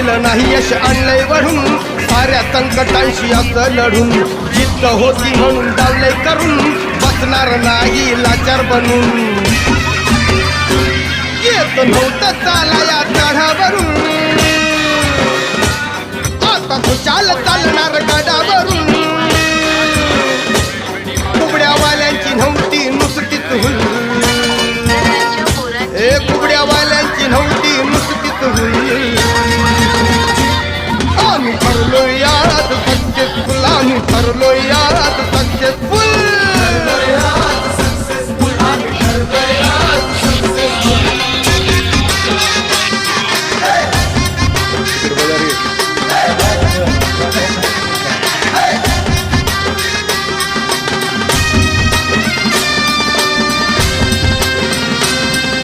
केलं नाही यश आणलंय वढून साऱ्या संकटांशी असं लढून. जिद्द होती म्हणून डावलंय करून. बसणार नाही लाचार बनून. येत नव्हतं चाला या चढावरून आता खुशाल चालणार गडावरून. उबड्यावाल्यांची नव्हती नुसतीच हुल தருளோயா அது பஞ்சத்துக்குள்ளாமி தருளோயா